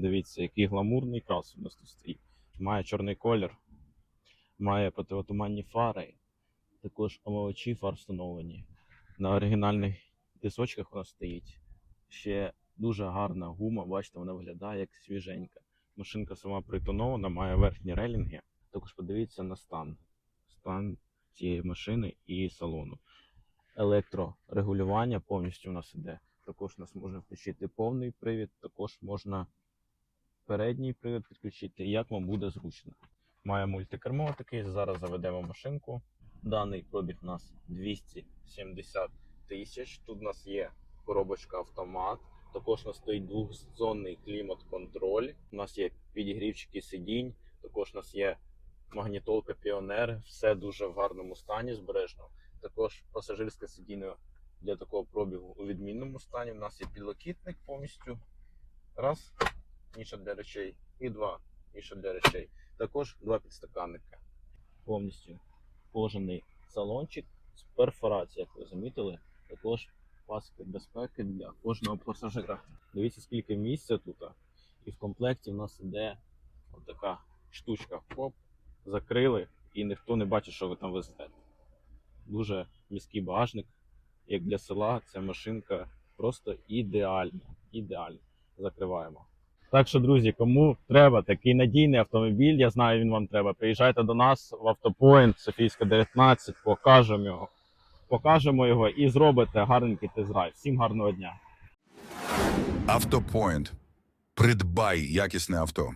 Дивіться, який гламурний крас у нас тут стоїть. Має чорний колір, має противотуманні фари, також омивачі фар встановлені. На оригінальних дисочках вона стоїть. Ще дуже гарна гума, бачите, вона виглядає як свіженька. Машинка сама притонована, має верхні релінги. Також подивіться на стан. Стан цієї машини і салону. Електрорегулювання повністю у нас іде. Також у нас можна включити повний привід, також можна передній привід підключити, як вам буде зручно. Має мультикермо такий, зараз заведемо машинку. Даний пробіг у нас 270 тисяч. Тут у нас є коробочка автомат. Також у нас стоїть двохзонний клімат-контроль. У нас є підігрівчики сидінь, також у нас є магнітолка Піонер, все дуже в гарному стані збережено. Також пасажирське сидіння для такого пробігу у відмінному стані. У нас є підлокітник повністю. Раз, ніша для речей, і два, ніша для речей. Також два підстаканника. Повністю кожаний салончик з перфорацією, як ви замітили. Також паски безпеки для кожного пасажира. Дивіться, скільки місця тут. І в комплекті в нас іде така штучка. Хоп, закрили, і ніхто не бачить, що ви там везете. Дуже міський багажник. Як для села, ця машинка просто ідеальна. Ідеальна. Закриваємо. Так що, друзі, кому треба такий надійний автомобіль, я знаю, він вам треба. Приїжджайте до нас в автопоінт Софійська 19, покажемо його. Покажемо його і зробите гарненький тест-драйв. Всім гарного дня! Автопоінт. Придбай якісне авто.